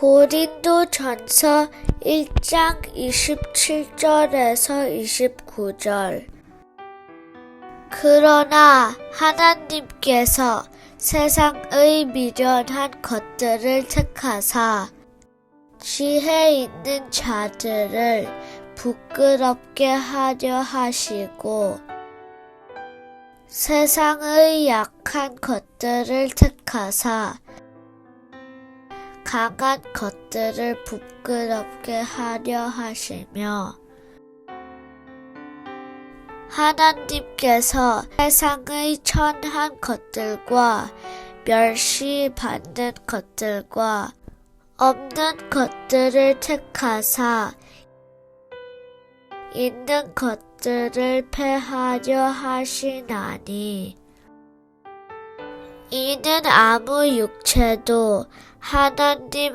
고린도 전서 1장 27절에서 29절. 그러나 하나님께서 세상의 미련한 것들을 택하사 지혜 있는 자들을 부끄럽게 하려 하시고 세상의 약한 것들을 택하사 강한 것들을 부끄럽게 하려 하시며 하나님께서 세상의 천한 것들과 멸시 받는 것들과 없는 것들을 택하사 있는 것들을 패하려 하시나니 이는 아무 육체도 하나님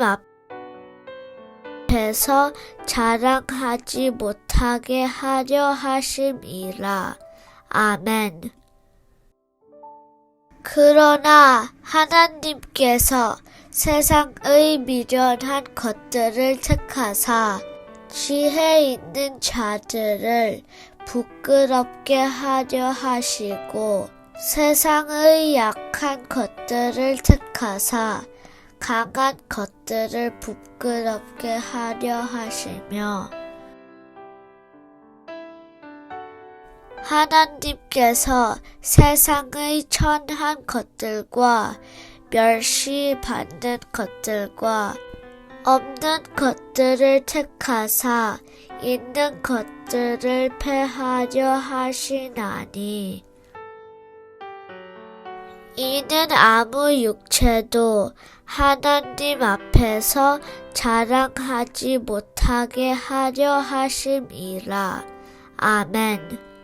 앞에서 자랑하지 못하게 하려 하심이라. 아멘. 그러나 하나님께서 세상의 미련한 것들을 택하사 지혜 있는 자들을 부끄럽게 하려 하시고 세상의 약한 것들을 택하사 강한 것들을 부끄럽게 하려 하시며 하나님께서 세상의 천한 것들과 멸시받는 것들과 없는 것들을 택하사 있는 것들을 패하려 하시나니 이는 아무 육체도 하나님 앞에서 자랑하지 못하게 하려 하심이라. 아멘.